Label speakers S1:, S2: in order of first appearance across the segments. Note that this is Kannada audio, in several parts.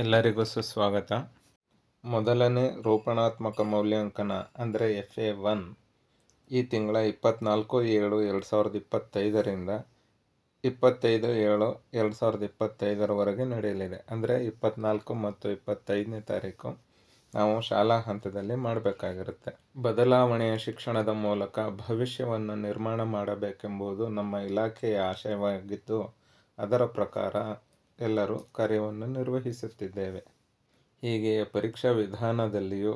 S1: ಎಲ್ಲರಿಗೂ ಸುಸ್ವಾಗತ. ಮೊದಲನೇ ರೂಪಣಾತ್ಮಕ ಮೌಲ್ಯಾಂಕನ ಅಂದರೆ ಎಫ್ ಎ ಒನ್. ಈ ತಿಂಗಳ ಇಪ್ಪತ್ತ್ನಾಲ್ಕು ಏಳು ಎರಡು ಸಾವಿರದ ಇಪ್ಪತ್ತೈದರಿಂದ ಇಪ್ಪತ್ತೈದು ಏಳು ಎರಡು ಸಾವಿರದ ಇಪ್ಪತ್ತೈದರವರೆಗೆ ನಡೆಯಲಿದೆ. ಅಂದರೆ ಇಪ್ಪತ್ತ್ನಾಲ್ಕು ಮತ್ತು ಇಪ್ಪತ್ತೈದನೇ ತಾರೀಕು ನಾವು ಶಾಲಾ ಹಂತದಲ್ಲಿ ಮಾಡಬೇಕಾಗಿರುತ್ತೆ. ಬದಲಾವಣೆಯ ಶಿಕ್ಷಣದ ಮೂಲಕ ಭವಿಷ್ಯವನ್ನು ನಿರ್ಮಾಣ ಮಾಡಬೇಕೆಂಬುದು ನಮ್ಮ ಇಲಾಖೆಯ ಆಶಯವಾಗಿದ್ದು, ಅದರ ಪ್ರಕಾರ ಎಲ್ಲರೂ ಕಾರ್ಯವನ್ನು ನಿರ್ವಹಿಸುತ್ತಿದ್ದೇವೆ. ಹೀಗೆಯೇ ಪರೀಕ್ಷಾ ವಿಧಾನದಲ್ಲಿಯೂ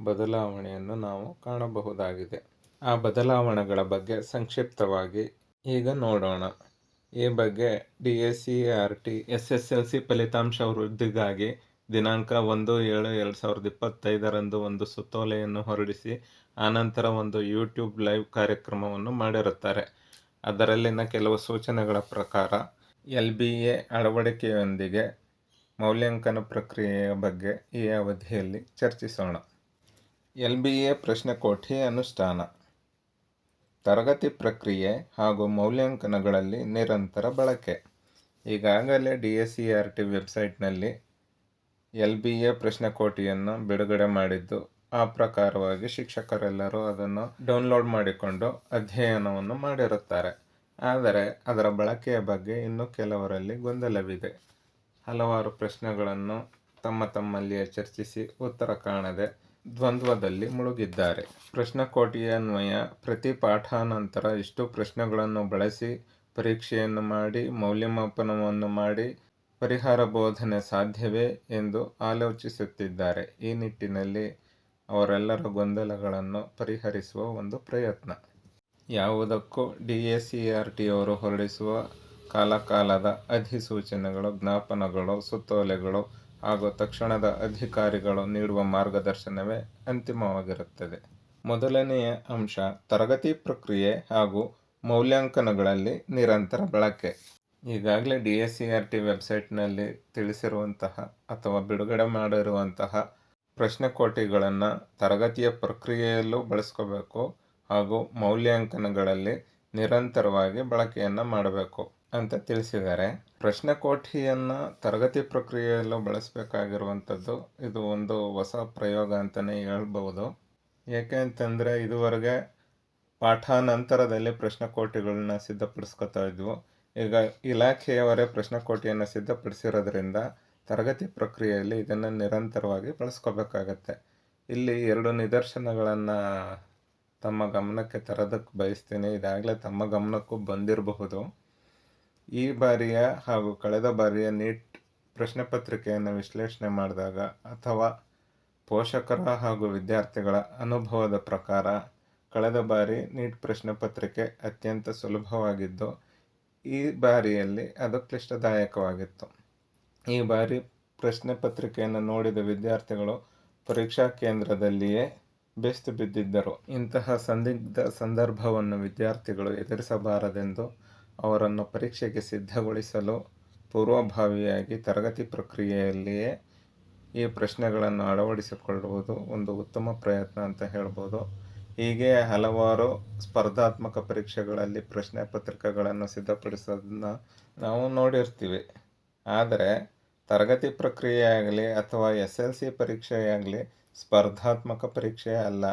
S1: ಬದಲಾವಣೆಯನ್ನು ನಾವು ಕಾಣಬಹುದಾಗಿದೆ. ಆ ಬದಲಾವಣೆಗಳ ಬಗ್ಗೆ ಸಂಕ್ಷಿಪ್ತವಾಗಿ ಈಗ ನೋಡೋಣ. ಈ ಬಗ್ಗೆ D S C R T S S L C ಫಲಿತಾಂಶ ವೃದ್ಧಿಗಾಗಿ ದಿನಾಂಕ ಒಂದು ಏಳು ಎರಡು ಸಾವಿರದ ಇಪ್ಪತ್ತೈದರಂದು ಒಂದು ಸುತ್ತೋಲೆಯನ್ನು ಹೊರಡಿಸಿ, ಆನಂತರ ಒಂದು ಯೂಟ್ಯೂಬ್ ಲೈವ್ ಕಾರ್ಯಕ್ರಮವನ್ನು ಮಾಡಿರುತ್ತಾರೆ. ಅದರಲ್ಲಿನ ಕೆಲವು ಸೂಚನೆಗಳ ಪ್ರಕಾರ ಎಲ್ ಬಿ ಎ ಅಳವಡಿಕೆಯೊಂದಿಗೆ ಮೌಲ್ಯಾಂಕನ ಪ್ರಕ್ರಿಯೆಯ ಬಗ್ಗೆ ಈ ಅವಧಿಯಲ್ಲಿ ಚರ್ಚಿಸೋಣ. ಎಲ್ ಬಿ ಎ ಪ್ರಶ್ನೆಕೋಠಿ ಅನುಷ್ಠಾನ. ತರಗತಿ ಪ್ರಕ್ರಿಯೆ ಹಾಗೂ ಮೌಲ್ಯಾಂಕನಗಳಲ್ಲಿ ನಿರಂತರ ಬಳಕೆ. ಈಗಾಗಲೇ D S C R T ವೆಬ್ಸೈಟ್ನಲ್ಲಿ ಎಲ್ ಬಿ ಎ ಪ್ರಶ್ನೆಕೋಟಿಯನ್ನು ಬಿಡುಗಡೆ ಮಾಡಿದ್ದು, ಆ ಪ್ರಕಾರವಾಗಿ ಶಿಕ್ಷಕರೆಲ್ಲರೂ ಅದನ್ನು ಡೌನ್ಲೋಡ್ ಮಾಡಿಕೊಂಡು ಅಧ್ಯಯನವನ್ನು ಮಾಡಿರುತ್ತಾರೆ. ಆದರೆ ಅದರ ಬಳಕೆಯ ಬಗ್ಗೆ ಇನ್ನೂ ಕೆಲವರಲ್ಲಿ ಗೊಂದಲವಿದೆ. ಹಲವಾರು ಪ್ರಶ್ನೆಗಳನ್ನು ತಮ್ಮ ತಮ್ಮಲ್ಲಿಯೇ ಚರ್ಚಿಸಿ ಉತ್ತರ ಕಾಣದೆ ದ್ವಂದ್ವದಲ್ಲಿ ಮುಳುಗಿದ್ದಾರೆ. ಪ್ರಶ್ನಕೋಟಿಯನ್ವಯ ಪ್ರತಿ ಪಾಠಾನಂತರ ಇಷ್ಟು ಪ್ರಶ್ನೆಗಳನ್ನು ಬಳಸಿ ಪರೀಕ್ಷೆಯನ್ನು ಮಾಡಿ, ಮೌಲ್ಯಮಾಪನವನ್ನು ಮಾಡಿ ಪರಿಹಾರ ಬೋಧನೆ ಸಾಧ್ಯವೇ ಎಂದು ಆಲೋಚಿಸುತ್ತಿದ್ದಾರೆ. ಈ ನಿಟ್ಟಿನಲ್ಲಿ ಅವರೆಲ್ಲರ ಗೊಂದಲಗಳನ್ನು ಪರಿಹರಿಸುವ ಒಂದು ಪ್ರಯತ್ನ. ಯಾವುದಕ್ಕೂ D S C R T ಅವರು ಹೊರಡಿಸುವ ಕಾಲಕಾಲದ ಅಧಿಸೂಚನೆಗಳು, ಜ್ಞಾಪನಗಳು, ಸುತ್ತೋಲೆಗಳು ಹಾಗೂ ತಕ್ಷಣದ ಅಧಿಕಾರಿಗಳು ನೀಡುವ ಮಾರ್ಗದರ್ಶನವೇ ಅಂತಿಮವಾಗಿರುತ್ತದೆ. ಮೊದಲನೆಯ ಅಂಶ, ತರಗತಿ ಪ್ರಕ್ರಿಯೆ ಹಾಗೂ ಮೌಲ್ಯಾಂಕನಗಳಲ್ಲಿ ನಿರಂತರ ಬಳಕೆ. ಈಗಾಗಲೇ D S C R T ವೆಬ್ಸೈಟ್ನಲ್ಲಿ ತಿಳಿಸಿರುವಂತಹ ಅಥವಾ ಬಿಡುಗಡೆ ಮಾಡಿರುವಂತಹ ಪ್ರಶ್ನೆಕೋಟಿಗಳನ್ನು ತರಗತಿಯ ಪ್ರಕ್ರಿಯೆಯಲ್ಲೂ ಬಳಸ್ಕೋಬೇಕು. ಹಾಗೂ ಮೌಲ್ಯಾಂಕನಗಳಲ್ಲಿ ನಿರಂತರವಾಗಿ ಬಳಕೆಯನ್ನು ಮಾಡಬೇಕು ಅಂತ ತಿಳಿಸಿದ್ದಾರೆ. ಪ್ರಶ್ನೆಕೋಠಿಯನ್ನು ತರಗತಿ ಪ್ರಕ್ರಿಯೆಯಲ್ಲೂ ಬಳಸಬೇಕಾಗಿರುವಂಥದ್ದು ಇದು ಒಂದು ಹೊಸ ಪ್ರಯೋಗ ಅಂತಲೇ ಹೇಳ್ಬೋದು ಏಕೆ ಅಂತಂದರೆ ಇದುವರೆಗೆ ಪಾಠಾನಂತರದಲ್ಲಿ ಪ್ರಶ್ನೆಕೋಟಿಗಳನ್ನ ಸಿದ್ಧಪಡಿಸ್ಕೊತಾ ಇದ್ವು. ಈಗ ಇಲಾಖೆಯವರೇ ಪ್ರಶ್ನೆಕೋಟಿಯನ್ನು ಸಿದ್ಧಪಡಿಸಿರೋದ್ರಿಂದ ತರಗತಿ ಪ್ರಕ್ರಿಯೆಯಲ್ಲಿ ಇದನ್ನು ನಿರಂತರವಾಗಿ ಬಳಸ್ಕೋಬೇಕಾಗತ್ತೆ. ಇಲ್ಲಿ ಎರಡು ನಿದರ್ಶನಗಳನ್ನು ತಮ್ಮ ಗಮನಕ್ಕೆ ತರೋದಕ್ಕೆ ಬಯಸ್ತೀನಿ. ಇದಾಗಲೇ ತಮ್ಮ ಗಮನಕ್ಕೂ ಬಂದಿರಬಹುದು. ಈ ಬಾರಿಯ ಹಾಗೂ ಕಳೆದ ಬಾರಿಯ ನೀಟ್ ಪ್ರಶ್ನೆ ಪತ್ರಿಕೆಯನ್ನು ವಿಶ್ಲೇಷಣೆ ಮಾಡಿದಾಗ ಅಥವಾ ಪೋಷಕರ ಹಾಗೂ ವಿದ್ಯಾರ್ಥಿಗಳ ಅನುಭವದ ಪ್ರಕಾರ ಕಳೆದ ಬಾರಿ ನೀಟ್ ಪ್ರಶ್ನೆ ಪತ್ರಿಕೆ ಅತ್ಯಂತ ಸುಲಭವಾಗಿದ್ದು, ಈ ಬಾರಿಯಲ್ಲಿ ಅದು ಕ್ಲಿಷ್ಟದಾಯಕವಾಗಿತ್ತು. ಈ ಬಾರಿ ಪ್ರಶ್ನೆ ಪತ್ರಿಕೆಯನ್ನು ನೋಡಿದ ವಿದ್ಯಾರ್ಥಿಗಳು ಪರೀಕ್ಷಾ ಕೇಂದ್ರದಲ್ಲಿಯೇ ಬೆಸ್ತು ಬಿದ್ದಿದ್ದರು ಇಂತಹ ಸಂದಿಗ್ಧ ಸಂದರ್ಭವನ್ನು ವಿದ್ಯಾರ್ಥಿಗಳು ಎದುರಿಸಬಾರದೆಂದು ಅವರನ್ನು ಪರೀಕ್ಷೆಗೆ ಸಿದ್ಧಗೊಳಿಸಲು ಪೂರ್ವಭಾವಿಯಾಗಿ ತರಗತಿ ಪ್ರಕ್ರಿಯೆಯಲ್ಲಿಯೇ ಈ ಪ್ರಶ್ನೆಗಳನ್ನು ಅಳವಡಿಸಿಕೊಳ್ಳುವುದು ಒಂದು ಉತ್ತಮ ಪ್ರಯತ್ನ ಅಂತ ಹೇಳ್ಬೋದು. ಹೀಗೆ ಹಲವಾರು ಸ್ಪರ್ಧಾತ್ಮಕ ಪರೀಕ್ಷೆಗಳಲ್ಲಿ ಪ್ರಶ್ನೆ ಪತ್ರಿಕೆಗಳನ್ನು ಸಿದ್ಧಪಡಿಸೋದನ್ನ ನಾವು ನೋಡಿರ್ತೀವಿ. ಆದರೆ ತರಗತಿ ಪ್ರಕ್ರಿಯೆ ಆಗಲಿ ಅಥವಾ ಎಸ್ ಎಲ್ ಸಿ ಪರೀಕ್ಷೆಯಾಗಲಿ ಸ್ಪರ್ಧಾತ್ಮಕ ಪರೀಕ್ಷೆ ಅಲ್ಲ,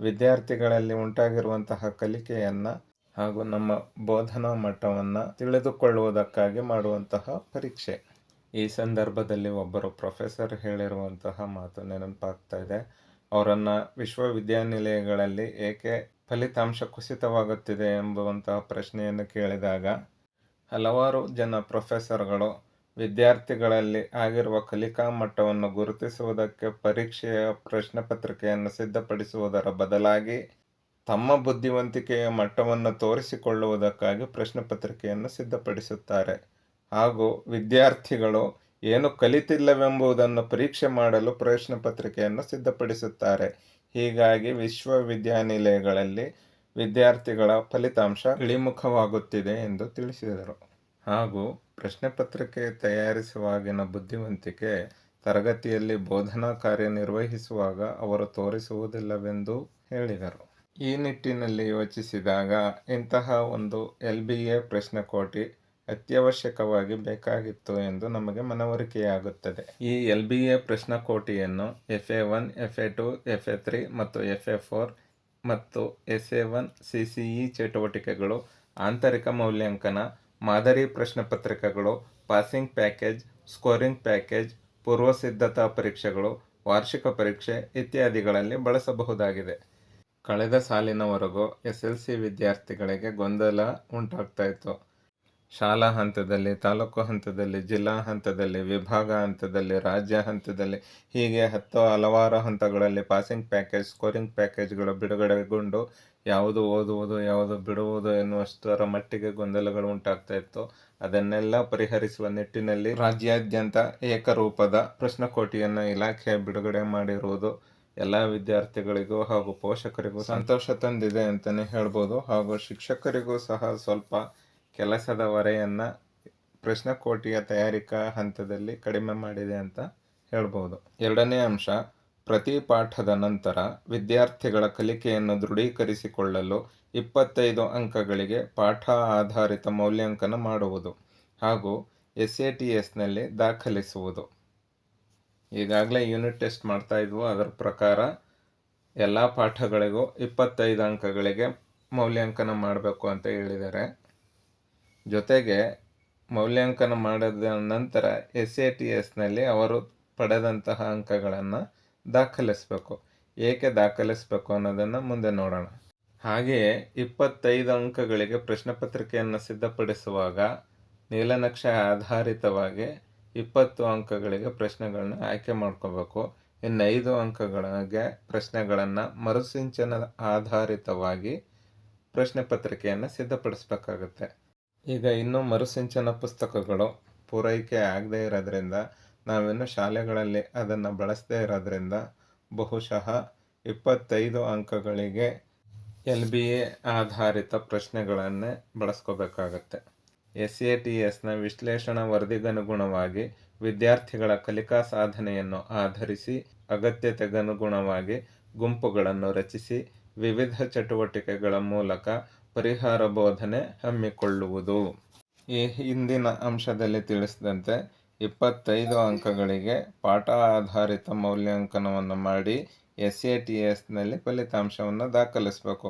S1: ವಿದ್ಯಾರ್ಥಿಗಳಲ್ಲಿ ಉಂಟಾಗಿರುವಂತಹ ಕಲಿಕೆಯನ್ನು ಹಾಗೂ ನಮ್ಮ ಬೋಧನಾ ಮಟ್ಟವನ್ನು ತಿಳಿದುಕೊಳ್ಳುವುದಕ್ಕಾಗಿ ಮಾಡುವಂತಹ ಪರೀಕ್ಷೆ. ಈ ಸಂದರ್ಭದಲ್ಲಿ ಒಬ್ಬರು ಪ್ರೊಫೆಸರ್ ಹೇಳಿರುವಂತಹ ಮಾತು ನೆನಪಾಗ್ತಾ ಇದೆ. ಅವರನ್ನು ವಿಶ್ವವಿದ್ಯಾನಿಲಯಗಳಲ್ಲಿ ಏಕೆ ಫಲಿತಾಂಶ ಕುಸಿತವಾಗುತ್ತಿದೆ ಎಂಬುವಂತಹ ಪ್ರಶ್ನೆಯನ್ನು ಕೇಳಿದಾಗ, ಹಲವಾರು ಜನ ಪ್ರೊಫೆಸರ್ಗಳು ವಿದ್ಯಾರ್ಥಿಗಳಲ್ಲಿ ಆಗಿರುವ ಕಲಿಕಾ ಮಟ್ಟವನ್ನು ಗುರುತಿಸುವುದಕ್ಕೆ ಪರೀಕ್ಷೆಯ ಪ್ರಶ್ನೆ ಪತ್ರಿಕೆಯನ್ನು ಸಿದ್ಧಪಡಿಸುವುದರ ಬದಲಾಗಿ ತಮ್ಮ ಬುದ್ಧಿವಂತಿಕೆಯ ಮಟ್ಟವನ್ನು ತೋರಿಸಿಕೊಳ್ಳುವುದಕ್ಕಾಗಿ ಪ್ರಶ್ನೆಪತ್ರಿಕೆಯನ್ನು ಸಿದ್ಧಪಡಿಸುತ್ತಾರೆ. ಹಾಗೂ ವಿದ್ಯಾರ್ಥಿಗಳು ಏನು ಕಲಿತಿಲ್ಲವೆಂಬುದನ್ನು ಪರೀಕ್ಷೆ ಮಾಡಲು ಪ್ರಶ್ನೆ ಪತ್ರಿಕೆಯನ್ನು ಸಿದ್ಧಪಡಿಸುತ್ತಾರೆ. ಹೀಗಾಗಿ ವಿಶ್ವವಿದ್ಯಾನಿಲಯಗಳಲ್ಲಿ ವಿದ್ಯಾರ್ಥಿಗಳ ಫಲಿತಾಂಶ ಇಳಿಮುಖವಾಗುತ್ತಿದೆ ಎಂದು ತಿಳಿಸಿದರು. ಹಾಗೂ ಪ್ರಶ್ನೆ ಪತ್ರಿಕೆ ತಯಾರಿಸುವಾಗಿನ ಬುದ್ಧಿವಂತಿಕೆ ತರಗತಿಯಲ್ಲಿ ಬೋಧನಾ ಕಾರ್ಯ ನಿರ್ವಹಿಸುವಾಗ ಅವರು ತೋರಿಸುವುದಿಲ್ಲವೆಂದು ಹೇಳಿದರು. ಈ ನಿಟ್ಟಿನಲ್ಲಿ ಯೋಚಿಸಿದಾಗ ಇಂತಹ ಒಂದು ಎಲ್ ಬಿ ಎ ಪ್ರಶ್ನೆಕೋಟಿ ಅತ್ಯವಶ್ಯಕವಾಗಿ ಬೇಕಾಗಿತ್ತು ಎಂದು ನಮಗೆ ಮನವರಿಕೆಯಾಗುತ್ತದೆ. ಈ L B A ಪ್ರಶ್ನಕೋಟಿಯನ್ನು F A one, F A two, F A three ಮತ್ತು ಎಫ್ ಎ ಫೋರ್ ಮತ್ತು S A one C C E ಚಟುವಟಿಕೆಗಳು ಆಂತರಿಕ ಮೌಲ್ಯಾಂಕನ ಮಾದರಿ ಪ್ರಶ್ನೆ ಪತ್ರಿಕೆಗಳು, ಪಾಸಿಂಗ್ ಪ್ಯಾಕೇಜ್, ಸ್ಕೋರಿಂಗ್ ಪ್ಯಾಕೇಜ್ ಪೂರ್ವಸಿದ್ಧತಾ ಪರೀಕ್ಷೆಗಳು, ವಾರ್ಷಿಕ ಪರೀಕ್ಷೆ ಇತ್ಯಾದಿಗಳಲ್ಲಿ ಬಳಸಬಹುದಾಗಿದೆ. ಕಳೆದ ಸಾಲಿನವರೆಗೂ ಎಸ್ ಎಲ್ ಸಿ ವಿದ್ಯಾರ್ಥಿಗಳಿಗೆ ಗೊಂದಲ ಉಂಟಾಗ್ತಾ ಇತ್ತು. ಶಾಲಾ ಹಂತದಲ್ಲಿ, ತಾಲೂಕು ಹಂತದಲ್ಲಿ, ಜಿಲ್ಲಾ ಹಂತದಲ್ಲಿ, ವಿಭಾಗ ಹಂತದಲ್ಲಿ, ರಾಜ್ಯ ಹಂತದಲ್ಲಿ ಹೀಗೆ ಹತ್ತು ಹಲವಾರು ಹಂತಗಳಲ್ಲಿ ಪಾಸಿಂಗ್ ಪ್ಯಾಕೇಜ್, ಸ್ಕೋರಿಂಗ್ ಪ್ಯಾಕೇಜ್ಗಳು ಬಿಡುಗಡೆಗೊಂಡು ಯಾವುದು ಓದುವುದು, ಯಾವುದು ಬಿಡುವುದು ಎನ್ನುವಷ್ಟರ ಮಟ್ಟಿಗೆ ಗೊಂದಲಗಳು ಉಂಟಾಗ್ತಾ ಇತ್ತು. ಅದನ್ನೆಲ್ಲ ಪರಿಹರಿಸುವ ನಿಟ್ಟಿನಲ್ಲಿ ರಾಜ್ಯಾದ್ಯಂತ ಏಕರೂಪದ ಪ್ರಶ್ನಕೋಟಿಯನ್ನು ಇಲಾಖೆ ಬಿಡುಗಡೆ ಮಾಡಿರುವುದು ಎಲ್ಲ ವಿದ್ಯಾರ್ಥಿಗಳಿಗೂ ಹಾಗೂ ಪೋಷಕರಿಗೂ ಸಂತೋಷ ತಂದಿದೆ ಅಂತಲೇ ಹೇಳ್ಬೋದು. ಹಾಗೂ ಶಿಕ್ಷಕರಿಗೂ ಸಹ ಸ್ವಲ್ಪ ಕೆಲಸದ ಹೊರೆಯನ್ನು ಪ್ರಶ್ನಕೋಟಿಯ ತಯಾರಿಕಾ ಹಂತದಲ್ಲಿ ಕಡಿಮೆ ಮಾಡಿದೆ ಅಂತ ಹೇಳ್ಬೋದು. ಎರಡನೇ ಅಂಶ ಪ್ರತಿ ಪಾಠದ ನಂತರ ವಿದ್ಯಾರ್ಥಿಗಳ ಕಲಿಕೆಯನ್ನು ದೃಢೀಕರಿಸಿಕೊಳ್ಳಲು ಇಪ್ಪತ್ತೈದು ಅಂಕಗಳಿಗೆ ಪಾಠ ಆಧಾರಿತ ಮೌಲ್ಯಾಂಕನ ಮಾಡುವುದು ಹಾಗೂ ಎಸ್ ಎ ಟಿ ಎಸ್ನಲ್ಲಿ ದಾಖಲಿಸುವುದು. ಈಗಾಗಲೇ ಯೂನಿಟ್ ಟೆಸ್ಟ್ ಮಾಡ್ತಾ ಇದ್ವು. ಅದರ ಪ್ರಕಾರ ಎಲ್ಲ ಪಾಠಗಳಿಗೂ ಇಪ್ಪತ್ತೈದು ಅಂಕಗಳಿಗೆ ಮೌಲ್ಯಾಂಕನ ಮಾಡಬೇಕು ಅಂತ ಹೇಳಿದ್ದಾರೆ. ಜೊತೆಗೆ ಮೌಲ್ಯಾಂಕನ ಮಾಡಿದ ನಂತರ ಎಸ್ ಎ ಟಿ ಎಸ್ನಲ್ಲಿ ಅವರು ಪಡೆದಂತಹ ಅಂಕಗಳನ್ನು ದಾಖಲಿಸಬೇಕು. ಏಕೆ ದಾಖಲಿಸಬೇಕು ಅನ್ನೋದನ್ನು ಮುಂದೆ ನೋಡೋಣ. ಹಾಗೆಯೇ ಇಪ್ಪತ್ತೈದು ಅಂಕಗಳಿಗೆ ಪ್ರಶ್ನೆ ಪತ್ರಿಕೆಯನ್ನು ಸಿದ್ಧಪಡಿಸುವಾಗ ನೀಲನಕ್ಷೆ ಆಧಾರಿತವಾಗಿ ಇಪ್ಪತ್ತು ಅಂಕಗಳಿಗೆ ಪ್ರಶ್ನೆಗಳನ್ನ ಆಯ್ಕೆ ಮಾಡ್ಕೋಬೇಕು. ಇನ್ನು ಐದು ಅಂಕಗಳಿಗೆ ಪ್ರಶ್ನೆಗಳನ್ನು ಮರುಸಿಂಚನ ಆಧಾರಿತವಾಗಿ ಪ್ರಶ್ನೆ ಪತ್ರಿಕೆಯನ್ನು ಸಿದ್ಧಪಡಿಸ್ಬೇಕಾಗುತ್ತೆ. ಈಗ ಇನ್ನೂ ಮರುಸಿಂಚನ ಪುಸ್ತಕಗಳು ಪೂರೈಕೆ ಆಗದೇ ಇರೋದ್ರಿಂದ ನಾವಿನ್ನು ಶಾಲೆಗಳಲ್ಲಿ ಅದನ್ನು ಬಳಸದೇ ಇರೋದ್ರಿಂದ ಬಹುಶಃ ಇಪ್ಪತ್ತೈದು ಅಂಕಗಳಿಗೆ ಎಲ್ ಬಿ ಎ ಆಧಾರಿತ ಪ್ರಶ್ನೆಗಳನ್ನೇ ಬಳಸ್ಕೋಬೇಕಾಗತ್ತೆ. ಎಸ್ ಎ ಟಿ ಎಸ್ನ ವಿಶ್ಲೇಷಣಾ ವರದಿಗನುಗುಣವಾಗಿ ವಿದ್ಯಾರ್ಥಿಗಳ ಕಲಿಕಾ ಸಾಧನೆಯನ್ನು ಆಧರಿಸಿ ಅಗತ್ಯತೆಗನುಗುಣವಾಗಿ ಗುಂಪುಗಳನ್ನು ರಚಿಸಿ ವಿವಿಧ ಚಟುವಟಿಕೆಗಳ ಮೂಲಕ ಪರಿಹಾರ ಬೋಧನೆ ಹಮ್ಮಿಕೊಳ್ಳುವುದು. ಈ ಹಿಂದಿನ ಅಂಶದಲ್ಲಿ ತಿಳಿಸಿದಂತೆ ಇಪ್ಪತ್ತೈದು ಅಂಕಗಳಿಗೆ ಪಾಠ ಆಧಾರಿತ ಮೌಲ್ಯಾಂಕನವನ್ನು ಮಾಡಿ ಎಸ್ ಎ ಟಿ ಎಸ್ನಲ್ಲಿ ಫಲಿತಾಂಶವನ್ನು ದಾಖಲಿಸಬೇಕು.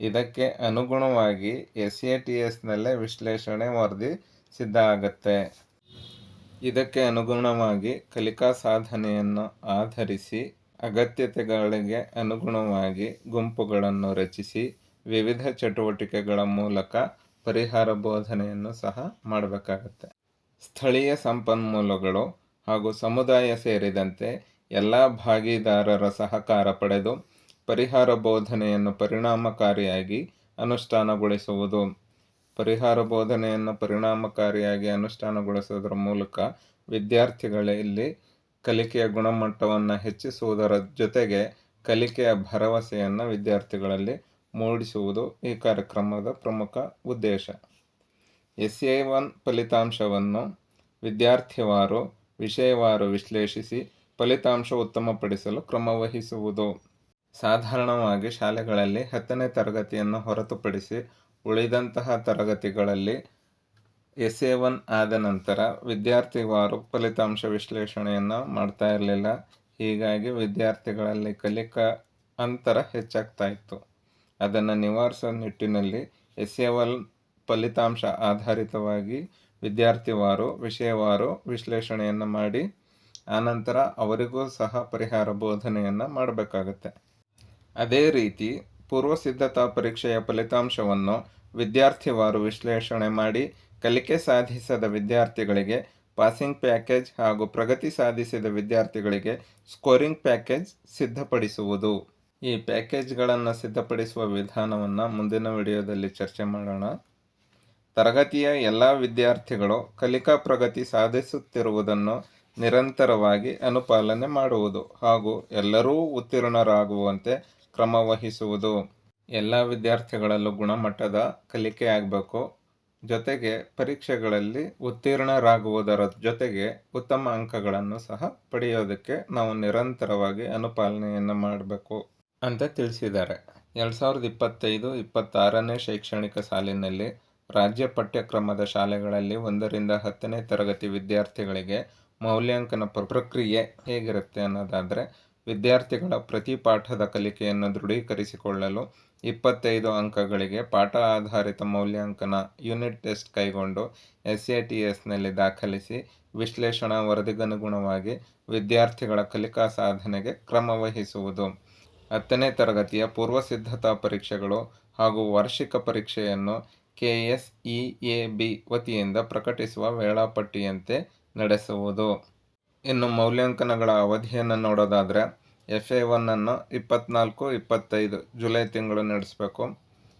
S1: ಇದಕ್ಕೆ ಅನುಗುಣವಾಗಿ ಎಸ್ ಎ ಟಿ ಎಸ್ನಲ್ಲೇ ವಿಶ್ಲೇಷಣೆ ವರದಿ ಸಿದ್ಧ ಆಗುತ್ತೆ. ಇದಕ್ಕೆ ಅನುಗುಣವಾಗಿ ಕಲಿಕಾ ಸಾಧನೆಯನ್ನು ಆಧರಿಸಿ ಅಗತ್ಯತೆಗಳಿಗೆ ಅನುಗುಣವಾಗಿ ಗುಂಪುಗಳನ್ನು ರಚಿಸಿ ವಿವಿಧ ಚಟುವಟಿಕೆಗಳ ಮೂಲಕ ಪರಿಹಾರ ಬೋಧನೆಯನ್ನು ಸಹ ಮಾಡಬೇಕಾಗತ್ತೆ. ಸ್ಥಳೀಯ ಸಂಪನ್ಮೂಲಗಳು ಹಾಗೂ ಸಮುದಾಯ ಸೇರಿದಂತೆ ಎಲ್ಲ ಭಾಗಿದಾರರ ಸಹಕಾರ ಪಡೆದು ಪರಿಹಾರ ಬೋಧನೆಯನ್ನು ಪರಿಣಾಮಕಾರಿಯಾಗಿ ಅನುಷ್ಠಾನಗೊಳಿಸುವುದು. ಪರಿಹಾರ ಬೋಧನೆಯನ್ನು ಪರಿಣಾಮಕಾರಿಯಾಗಿ ಅನುಷ್ಠಾನಗೊಳಿಸುವುದರ ಮೂಲಕ ವಿದ್ಯಾರ್ಥಿಗಳಲ್ಲಿ ಕಲಿಕೆಯ ಗುಣಮಟ್ಟವನ್ನು ಹೆಚ್ಚಿಸುವುದರ ಜೊತೆಗೆ ಕಲಿಕೆಯ ಭರವಸೆಯನ್ನು ವಿದ್ಯಾರ್ಥಿಗಳಲ್ಲಿ ಮೂಡಿಸುವುದು ಈ ಕಾರ್ಯಕ್ರಮದ ಪ್ರಮುಖ ಉದ್ದೇಶ. ಎಸ್ ಎ ಒನ್ ಫಲಿತಾಂಶವನ್ನು ವಿದ್ಯಾರ್ಥಿವಾರು, ವಿಷಯವಾರು ವಿಶ್ಲೇಷಿಸಿ ಫಲಿತಾಂಶ ಉತ್ತಮಪಡಿಸಲು ಕ್ರಮವಹಿಸುವುದು. ಸಾಧಾರಣವಾಗಿ ಶಾಲೆಗಳಲ್ಲಿ ಹತ್ತನೇ ತರಗತಿಯನ್ನು ಹೊರತುಪಡಿಸಿ ಉಳಿದಂತಹ ತರಗತಿಗಳಲ್ಲಿ ಎಸ್ ಎ ಒನ್ ಆದ ನಂತರ ವಿದ್ಯಾರ್ಥಿವಾರು ಫಲಿತಾಂಶ ವಿಶ್ಲೇಷಣೆಯನ್ನು ಮಾಡ್ತಾ ಇರಲಿಲ್ಲ. ಹೀಗಾಗಿ ವಿದ್ಯಾರ್ಥಿಗಳಲ್ಲಿ ಕಲಿಕಾ ಅಂತರ ಹೆಚ್ಚಾಗ್ತಾ ಇತ್ತು. ಅದನ್ನು ನಿವಾರಿಸೋ ನಿಟ್ಟಿನಲ್ಲಿ ಎಸ್ ಎ ಒನ್ ಫಲಿತಾಂಶ ಆಧಾರಿತವಾಗಿ ವಿದ್ಯಾರ್ಥಿವಾರು, ವಿಷಯವಾರು ವಿಶ್ಲೇಷಣೆಯನ್ನು ಮಾಡಿ, ಆನಂತರ ಅವರಿಗೂ ಸಹ ಪರಿಹಾರ ಬೋಧನೆಯನ್ನು ಮಾಡಬೇಕಾಗುತ್ತೆ. ಅದೇ ರೀತಿ ಪೂರ್ವ ಸಿದ್ಧತಾ ಪರೀಕ್ಷೆಯ ಫಲಿತಾಂಶವನ್ನು ವಿದ್ಯಾರ್ಥಿವಾರು ವಿಶ್ಲೇಷಣೆ ಮಾಡಿ, ಕಲಿಕೆ ಸಾಧಿಸದ ವಿದ್ಯಾರ್ಥಿಗಳಿಗೆ ಪಾಸಿಂಗ್ ಪ್ಯಾಕೇಜ್ ಹಾಗೂ ಪ್ರಗತಿ ಸಾಧಿಸಿದ ವಿದ್ಯಾರ್ಥಿಗಳಿಗೆ ಸ್ಕೋರಿಂಗ್ ಪ್ಯಾಕೇಜ್ ಸಿದ್ಧಪಡಿಸುವುದು. ಈ ಪ್ಯಾಕೇಜ್ಗಳನ್ನು ಸಿದ್ಧಪಡಿಸುವ ವಿಧಾನವನ್ನು ಮುಂದಿನ ವಿಡಿಯೋದಲ್ಲಿ ಚರ್ಚೆ ಮಾಡೋಣ. ತರಗತಿಯ ಎಲ್ಲ ವಿದ್ಯಾರ್ಥಿಗಳು ಕಲಿಕಾ ಪ್ರಗತಿ ಸಾಧಿಸುತ್ತಿರುವುದನ್ನು ನಿರಂತರವಾಗಿ ಅನುಪಾಲನೆ ಮಾಡುವುದು ಹಾಗೂ ಎಲ್ಲರೂ ಉತ್ತೀರ್ಣರಾಗುವಂತೆ ಕ್ರಮ ವಹಿಸುವುದು ಎಲ್ಲ ವಿದ್ಯಾರ್ಥಿಗಳಲ್ಲೂ ಗುಣಮಟ್ಟದ ಕಲಿಕೆ ಆಗಬೇಕು. ಜೊತೆಗೆ ಪರೀಕ್ಷೆಗಳಲ್ಲಿ ಉತ್ತೀರ್ಣರಾಗುವುದರ ಜೊತೆಗೆ ಉತ್ತಮ ಅಂಕಗಳನ್ನು ಸಹ ಪಡೆಯೋದಕ್ಕೆ ನಾವು ನಿರಂತರವಾಗಿ ಅನುಪಾಲನೆಯನ್ನು ಮಾಡಬೇಕು ಅಂತ ತಿಳಿಸಿದ್ದಾರೆ. ಎರಡು ಸಾವಿರದ ಇಪ್ಪತ್ತೈದು, ಇಪ್ಪತ್ತಾರನೇ ಶೈಕ್ಷಣಿಕ ಸಾಲಿನಲ್ಲಿ ರಾಜ್ಯ ಪಠ್ಯಕ್ರಮದ ಶಾಲೆಗಳಲ್ಲಿ ಒಂದರಿಂದ ಹತ್ತನೇ ತರಗತಿ ವಿದ್ಯಾರ್ಥಿಗಳಿಗೆ ಮೌಲ್ಯಾಂಕನ ಪ್ರ- ಪ್ರಕ್ರಿಯೆ ಹೇಗಿರುತ್ತೆ ಅನ್ನೋದಾದರೆ, ವಿದ್ಯಾರ್ಥಿಗಳ ಪ್ರತಿ ಪಾಠದ ಕಲಿಕೆಯನ್ನು ದೃಢೀಕರಿಸಿಕೊಳ್ಳಲು ಇಪ್ಪತ್ತೈದು ಅಂಕಗಳಿಗೆ ಪಾಠ ಆಧಾರಿತ ಮೌಲ್ಯಾಂಕನ ಯೂನಿಟ್ ಟೆಸ್ಟ್ ಕೈಗೊಂಡು ಎಸ್ ಎ ಟಿ ಎಸ್ನಲ್ಲಿ ದಾಖಲಿಸಿ ವಿಶ್ಲೇಷಣಾ ವರದಿಗನುಗುಣವಾಗಿ ವಿದ್ಯಾರ್ಥಿಗಳ ಕಲಿಕಾ ಸಾಧನೆಗೆ ಕ್ರಮ ವಹಿಸುವುದು. ಹತ್ತನೇ ತರಗತಿಯ ಪೂರ್ವ ಸಿದ್ಧತಾ ಪರೀಕ್ಷೆಗಳು ಹಾಗೂ ವಾರ್ಷಿಕ ಪರೀಕ್ಷೆಯನ್ನು K S E A B ವತಿಯಿಂದ ಪ್ರಕಟಿಸುವ ವೇಳಾಪಟ್ಟಿಯಂತೆ ನಡೆಸುವುದು. ಇನ್ನು ಮೌಲ್ಯಾಂಕನಗಳ ಅವಧಿಯನ್ನು ನೋಡೋದಾದರೆ, ಎಫ್ ಎ ಒನ್ನನ್ನು ಇಪ್ಪತ್ನಾಲ್ಕು, ಇಪ್ಪತ್ತೈದು ಜುಲೈ ತಿಂಗಳು ನಡೆಸಬೇಕು.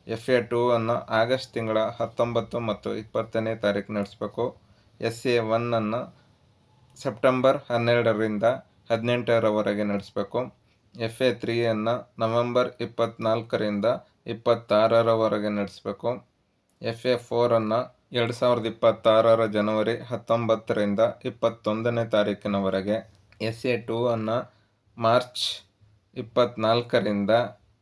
S1: ಎಫ್ ಎ ಟೂ ಅನ್ನು ಆಗಸ್ಟ್ ತಿಂಗಳ ಹತ್ತೊಂಬತ್ತು ಮತ್ತು ಇಪ್ಪತ್ತನೇ ತಾರೀಕು ನಡೆಸಬೇಕು. ಎಸ್ ಎ ಒನ್ನನ್ನು ಸೆಪ್ಟೆಂಬರ್ ಹನ್ನೆರಡರಿಂದ ಹದಿನೆಂಟರವರೆಗೆ ನಡೆಸಬೇಕು. ಎಫ್ ಎ ತ್ರೀಯನ್ನು ನವೆಂಬರ್ ಇಪ್ಪತ್ತ್ನಾಲ್ಕರಿಂದ ಇಪ್ಪತ್ತಾರರವರೆಗೆ ನಡೆಸಬೇಕು. ಎಫ್ ಎ ಫೋರನ್ನು ಎರಡು ಸಾವಿರದ ಇಪ್ಪತ್ತಾರರ ಜನವರಿ ಹತ್ತೊಂಬತ್ತರಿಂದ ಇಪ್ಪತ್ತೊಂದನೇ ತಾರೀಕಿನವರೆಗೆ ಎಸ್ ಎ ಟೂ ಅನ್ನು ಮಾರ್ಚ್ ಇಪ್ಪತ್ತ್ನಾಲ್ಕರಿಂದ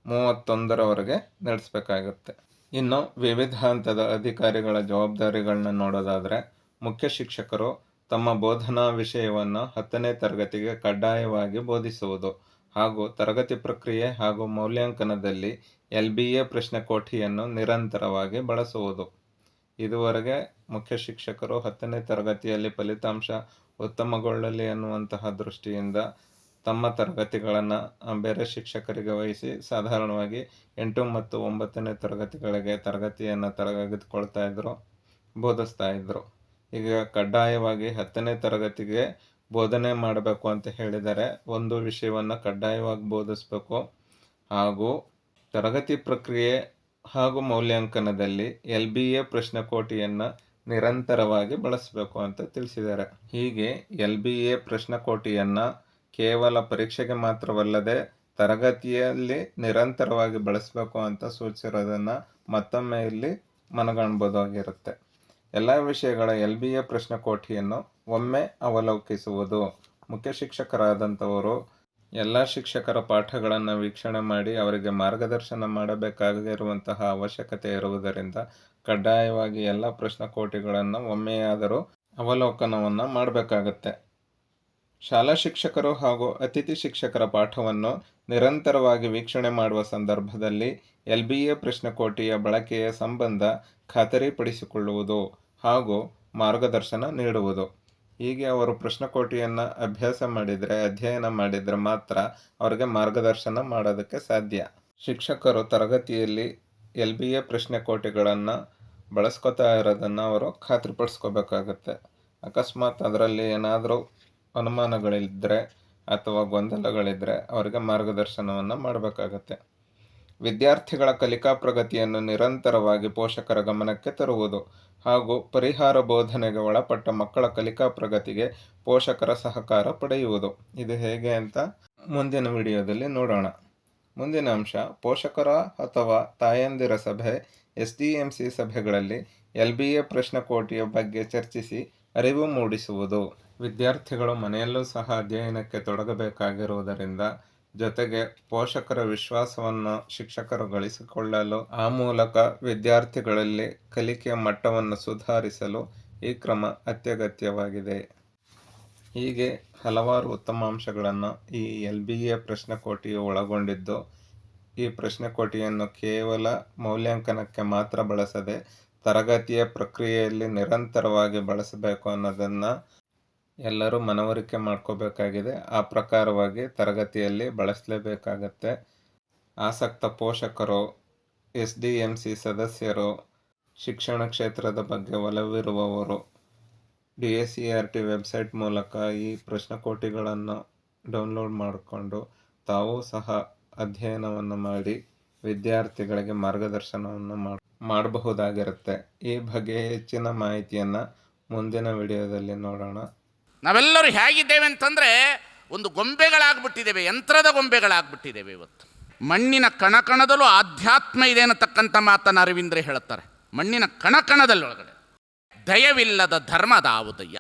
S1: ಮೂವತ್ತೊಂದರವರೆಗೆ ನಡೆಸಬೇಕಾಗುತ್ತೆ. ಇನ್ನು ವಿವಿಧ ಹಂತದ ಅಧಿಕಾರಿಗಳ ಜವಾಬ್ದಾರಿಗಳನ್ನ ನೋಡೋದಾದರೆ ಮುಖ್ಯ ಶಿಕ್ಷಕರು ತಮ್ಮ ಬೋಧನಾ ವಿಷಯವನ್ನು ಹತ್ತನೇ ತರಗತಿಗೆ ಕಡ್ಡಾಯವಾಗಿ ಬೋಧಿಸುವುದು ಹಾಗೂ ತರಗತಿ ಪ್ರಕ್ರಿಯೆ ಹಾಗೂ ಮೌಲ್ಯಾಂಕನದಲ್ಲಿ ಎಲ್ ಬಿ ಎ ಪ್ರಶ್ನೆಕೋಠಿಯನ್ನು ನಿರಂತರವಾಗಿ ಬಳಸುವುದು. ಇದುವರೆಗೆ ಮುಖ್ಯ ಶಿಕ್ಷಕರು ಹತ್ತನೇ ತರಗತಿಯಲ್ಲಿ ಫಲಿತಾಂಶ ಉತ್ತಮಗೊಳ್ಳಲಿ ಅನ್ನುವಂತಹ ದೃಷ್ಟಿಯಿಂದ ತಮ್ಮ ತರಗತಿಗಳನ್ನು ಬೇರೆ ಶಿಕ್ಷಕರಿಗೆ ವಹಿಸಿ ಸಾಧಾರಣವಾಗಿ ಎಂಟು ಮತ್ತು ಒಂಬತ್ತನೇ ತರಗತಿಗಳಿಗೆ ತರಗತಿಯನ್ನು ತರಗತಿಕೊಳ್ತಾ ಇದ್ದರು ಬೋಧಿಸ್ತಾ ಇದ್ದರು ಈಗ ಕಡ್ಡಾಯವಾಗಿ ಹತ್ತನೇ ತರಗತಿಗೆ ಬೋಧನೆ ಮಾಡಬೇಕು ಅಂತ ಹೇಳಿದರೆ ಒಂದು ವಿಷಯವನ್ನು ಕಡ್ಡಾಯವಾಗಿ ಬೋಧಿಸಬೇಕು. ಹಾಗೂ ತರಗತಿ ಪ್ರಕ್ರಿಯೆ ಹಾಗೂ ಮೌಲ್ಯಾಂಕನದಲ್ಲಿ ಎಲ್ ಬಿ ಎ ಪ್ರಶ್ನೆಕೋಟಿಯನ್ನು ನಿರಂತರವಾಗಿ ಬಳಸಬೇಕು ಅಂತ ತಿಳಿಸಿದ್ದಾರೆ. ಹೀಗೆ ಎಲ್ ಬಿ ಎ ಪ್ರಶ್ನೆಕೋಟಿಯನ್ನು ಕೇವಲ ಪರೀಕ್ಷೆಗೆ ಮಾತ್ರವಲ್ಲದೆ ತರಗತಿಯಲ್ಲಿ ನಿರಂತರವಾಗಿ ಬಳಸಬೇಕು ಅಂತ ಸೂಚಿಸಿರೋದನ್ನು ಮತ್ತೊಮ್ಮೆ ಇಲ್ಲಿ ಮನಗಾಣ್ಬೋದಾಗಿರುತ್ತೆ ಎಲ್ಲ ವಿಷಯಗಳ ಎಲ್ ಬಿ ಎ ಪ್ರಶ್ನೆಕೋಠಿಯನ್ನು ಒಮ್ಮೆ ಅವಲೋಕಿಸುವುದು. ಮುಖ್ಯ ಶಿಕ್ಷಕರಾದಂಥವರು ಎಲ್ಲ ಶಿಕ್ಷಕರ ಪಾಠಗಳನ್ನು ವೀಕ್ಷಣೆ ಮಾಡಿ ಅವರಿಗೆ ಮಾರ್ಗದರ್ಶನ ಮಾಡಬೇಕಾಗಿರುವಂತಹ ಅವಶ್ಯಕತೆ ಇರುವುದರಿಂದ ಕಡ್ಡಾಯವಾಗಿ ಎಲ್ಲ ಪ್ರಶ್ನೆಕೋಟಿಗಳನ್ನು ಒಮ್ಮೆಯಾದರೂ ಅವಲೋಕನವನ್ನು ಮಾಡಬೇಕಾಗತ್ತೆ. ಶಾಲಾ ಶಿಕ್ಷಕರು ಹಾಗೂ ಅತಿಥಿ ಶಿಕ್ಷಕರ ಪಾಠವನ್ನು ನಿರಂತರವಾಗಿ ವೀಕ್ಷಣೆ ಮಾಡುವ ಸಂದರ್ಭದಲ್ಲಿ ಎಲ್ ಬಿ ಎ ಪ್ರಶ್ನೆಕೋಟಿಯ ಬಳಕೆಯ ಸಂಬಂಧ ಖಾತರಿಪಡಿಸಿಕೊಳ್ಳುವುದು. ಹಾಗೂ ಮಾರ್ಗದರ್ಶನ ನೀಡುವುದು. ಹೀಗೆ ಅವರು ಪ್ರಶ್ನೆಕೋಟಿಯನ್ನು ಅಭ್ಯಾಸ ಮಾಡಿದರೆ, ಅಧ್ಯಯನ ಮಾಡಿದರೆ ಮಾತ್ರ ಅವರಿಗೆ ಮಾರ್ಗದರ್ಶನ ಮಾಡೋದಕ್ಕೆ ಸಾಧ್ಯ. ಶಿಕ್ಷಕರು ತರಗತಿಯಲ್ಲಿ ಎಲ್ ಬಿ ಎ ಪ್ರಶ್ನೆಕೋಟಿಗಳನ್ನು ಬಳಸ್ಕೊತಾ ಇರೋದನ್ನು ಅವರು ಖಾತ್ರಿಪಡಿಸ್ಕೋಬೇಕಾಗತ್ತೆ. ಅಕಸ್ಮಾತ್ ಅದರಲ್ಲಿ ಏನಾದರೂ ಅನುಮಾನಗಳಿದ್ದರೆ ಅಥವಾ ಗೊಂದಲಗಳಿದ್ದರೆ ಅವರಿಗೆ ಮಾರ್ಗದರ್ಶನವನ್ನು ಮಾಡಬೇಕಾಗತ್ತೆ. ವಿದ್ಯಾರ್ಥಿಗಳ ಕಲಿಕಾ ಪ್ರಗತಿಯನ್ನು ನಿರಂತರವಾಗಿ ಪೋಷಕರ ಗಮನಕ್ಕೆ ತರುವುದು ಹಾಗೂ ಪರಿಹಾರ ಬೋಧನೆಗೆ ಒಳಪಟ್ಟ ಮಕ್ಕಳ ಕಲಿಕಾ ಪ್ರಗತಿಗೆ ಪೋಷಕರ ಸಹಕಾರ ಪಡೆಯುವುದು. ಇದು ಹೇಗೆ ಅಂತ ಮುಂದಿನ ವಿಡಿಯೋದಲ್ಲಿ ನೋಡೋಣ. ಮುಂದಿನ ಅಂಶ, ಪೋಷಕರ ಅಥವಾ ತಾಯಂದಿರ ಸಭೆ ಎಸ್ ಡಿ ಎಂ ಸಿ ಸಭೆಗಳಲ್ಲಿ ಎಲ್ ಬಿ ಎ ಪ್ರಶ್ನೆಕೋಟಿಯ ಬಗ್ಗೆ ಚರ್ಚಿಸಿ ಅರಿವು ಮೂಡಿಸುವುದು. ವಿದ್ಯಾರ್ಥಿಗಳು ಮನೆಯಲ್ಲೂ ಸಹ ಅಧ್ಯಯನಕ್ಕೆ ತೊಡಗಬೇಕಾಗಿರುವುದರಿಂದ ಜೊತೆಗೆ ಪೋಷಕರ ವಿಶ್ವಾಸವನ್ನು ಶಿಕ್ಷಕರು ಗಳಿಸಿಕೊಳ್ಳಲು, ಆ ಮೂಲಕ ವಿದ್ಯಾರ್ಥಿಗಳಲ್ಲಿ ಕಲಿಕೆಯ ಮಟ್ಟವನ್ನು ಸುಧಾರಿಸಲು ಈ ಕ್ರಮ ಅತ್ಯಗತ್ಯವಾಗಿದೆ. ಹೀಗೆ ಹಲವಾರು ಉತ್ತಮ ಅಂಶಗಳನ್ನು ಈ ಎಲ್ ಬಿ ಎ ಪ್ರಶ್ನೆಕೋಟಿಯು ಒಳಗೊಂಡಿದ್ದು, ಈ ಪ್ರಶ್ನೆಕೋಟಿಯನ್ನು ಕೇವಲ ಮೌಲ್ಯಾಂಕನಕ್ಕೆ ಮಾತ್ರ ಬಳಸದೆ ತರಗತಿಯ ಪ್ರಕ್ರಿಯೆಯಲ್ಲಿ ನಿರಂತರವಾಗಿ ಬಳಸಬೇಕು ಅನ್ನೋದನ್ನು ಎಲ್ಲರೂ ಮನವರಿಕೆ ಮಾಡ್ಕೋಬೇಕಾಗಿದೆ. ಆ ಪ್ರಕಾರವಾಗಿ ತರಗತಿಯಲ್ಲಿ ಬಳಸಲೇಬೇಕಾಗತ್ತೆ. ಆಸಕ್ತ ಪೋಷಕರು ಎಸ್ ಡಿ ಎಂ ಸಿ ಸದಸ್ಯರು, ಶಿಕ್ಷಣ ಕ್ಷೇತ್ರದ ಬಗ್ಗೆ ಒಲವಿರುವವರು D S C R T website ಮೂಲಕ ಈ ಪ್ರಶ್ನೆಕೋಟಿಗಳನ್ನು ಡೌನ್ಲೋಡ್ ಮಾಡಿಕೊಂಡು ತಾವೂ ಸಹ ಅಧ್ಯಯನವನ್ನು ಮಾಡಿ ವಿದ್ಯಾರ್ಥಿಗಳಿಗೆ ಮಾರ್ಗದರ್ಶನವನ್ನು ಮಾಡ, ಮಾಡಬಹುದಾಗಿರುತ್ತೆ. ಈ ಬಗ್ಗೆ ಹೆಚ್ಚಿನ ಮಾಹಿತಿಯನ್ನು ಮುಂದಿನ ವಿಡಿಯೋದಲ್ಲಿ ನೋಡೋಣ.
S2: ನಾವೆಲ್ಲರೂ ಹೇಗಿದ್ದೇವೆ ಅಂತಂದರೆ ಒಂದು ಗೊಂಬೆಗಳಾಗ್ಬಿಟ್ಟಿದ್ದೇವೆ, ಯಂತ್ರದ ಗೊಂಬೆಗಳಾಗ್ಬಿಟ್ಟಿದ್ದೇವೆ ಇವತ್ತು. ಮಣ್ಣಿನ ಕಣಕಣದಲ್ಲೂ ಆಧ್ಯಾತ್ಮ ಇದೆ ಅನ್ನತಕ್ಕಂಥ ಮಾತನ್ನು ಅರವಿಂದ್ರೆ ಹೇಳುತ್ತಾರೆ ಮಣ್ಣಿನ ಕಣಕಣದಲ್ಲೊಳಗಡೆ ದಯವಿಲ್ಲದ ಧರ್ಮದ ಆವುದಯ್ಯ